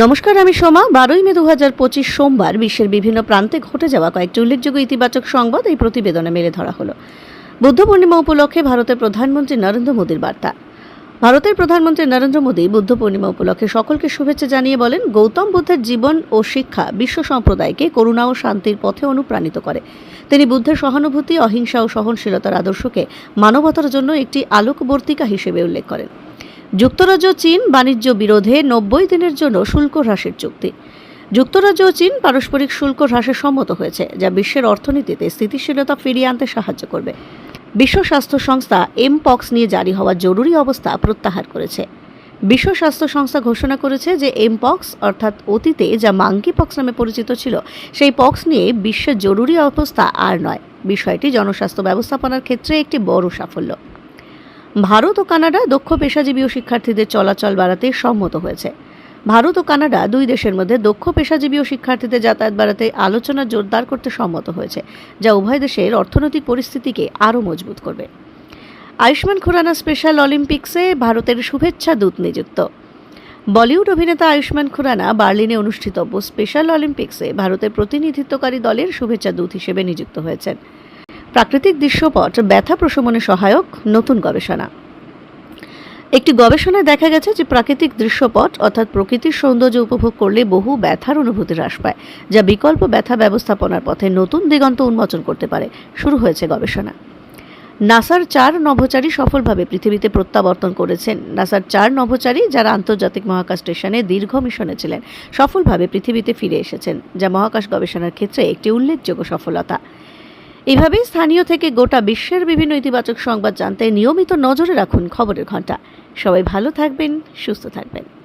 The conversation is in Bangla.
নমস্কার, আমি সোমা। বারোই মে দু হাজার পঁচিশ সোমবার বিশ্বের বিভিন্ন প্রান্তে ঘটে যাওয়া কয়েকটি উল্লেখযোগ্য ইতিবাচক সংবাদ এই প্রতিবেদনে মেলে ধরা হলো। বুদ্ধ পূর্ণিমা উপলক্ষে ভারতের প্রধানমন্ত্রী নরেন্দ্র মোদীর বার্তা। ভারতের প্রধানমন্ত্রী নরেন্দ্র মোদী বুদ্ধ পূর্ণিমা উপলক্ষে সকলকে শুভেচ্ছা জানিয়ে বলেন, গৌতম বুদ্ধের জীবন ও শিক্ষা বিশ্ব সম্প্রদায়কে করুণা ও শান্তির পথে অনুপ্রাণিত করে। তিনি বুদ্ধের সহানুভূতি, অহিংসা ও সহনশীলতার আদর্শকে মানবতার জন্য একটি আলোকবর্তিকা হিসেবে উল্লেখ করেন। যুক্তরাজ্য চীন বাণিজ্য বিরোধে নব্বই দিনের জন্য শুল্ক হ্রাসের চুক্তি। যুক্তরাজ্য ও চীন পারস্পরিক শুল্ক হ্রাসে সম্মত হয়েছে, যা বিশ্বের অর্থনীতিতে স্থিতিশীলতা ফিরিয়ে আনতে সাহায্য করবে। বিশ্ব স্বাস্থ্য সংস্থা এমপক্স নিয়ে জারি হওয়া জরুরি অবস্থা প্রত্যাহার করেছে। বিশ্ব স্বাস্থ্য সংস্থা ঘোষণা করেছে যে এমপক্স, অর্থাৎ অতীতে যা মাঙ্কি পক্স নামে পরিচিত ছিল, সেই পক্স নিয়ে বিশ্বের জরুরি অবস্থা আর নয়। বিষয়টি জনস্বাস্থ্য ব্যবস্থাপনার ক্ষেত্রে একটি বড় সাফল্য। ভারত ও কানাডা দক্ষ পেশাজীবী ও শিক্ষার্থীদের চলাচল বাড়াতে সম্মত হয়েছে। ভারত ও কানাডা দুই দেশের মধ্যে দক্ষ পেশাজীবী ও শিক্ষার্থীদের যাতায়াত বাড়াতে আলোচনা জোরদার করতে সম্মত হয়েছে, যা উভয় দেশের অর্থনৈতিক পরিস্থিতিকে আরও মজবুত করবে। আয়ুষ্মান খুরানা স্পেশাল অলিম্পিক্সে ভারতের শুভেচ্ছা দূত নিযুক্ত। বলিউড অভিনেতা আয়ুষ্মান খুরানা বার্লিনে অনুষ্ঠিতব্য স্পেশাল অলিম্পিক্সে ভারতের প্রতিনিধিত্বকারী দলের শুভেচ্ছা দূত হিসেবে নিযুক্ত হয়েছেন। প্রাকৃতিক দৃশ্যপট ব্যথা প্রশমনে সহায়ক নতুন গবেষণা। একটি গবেষণায় দেখা গেছে যে প্রাকৃতিক দৃশ্যপট অর্থাৎ প্রকৃতির সৌন্দর্য উপভোগ করলে বহু ব্যথার অনুভূতি হ্রাস পায়, যা বিকল্প ব্যথা ব্যবস্থাপনার পথে নতুন দিগন্ত উন্মোচন করতে পারে, শুরু হয়েছে গবেষণা। নাসার চার নভোচারী সফলভাবে পৃথিবীতে প্রত্যাবর্তন করেছেন। নাসার চার নভোচারী যারা আন্তর্জাতিক মহাকাশ স্টেশনে দীর্ঘ মিশনে ছিলেন, সফলভাবে পৃথিবীতে ফিরে এসেছেন, যা মহাকাশ গবেষণার ক্ষেত্রে একটি উল্লেখযোগ্য সফলতা। এভাবেই স্থানীয় থেকে গোটা বিশ্বের বিভিন্ন ইতিবাচক সংবাদ জানতে নিয়মিত নজরে রাখুন খবরের ঘণ্টা সবাই ভালো থাকবেন, সুস্থ থাকবেন।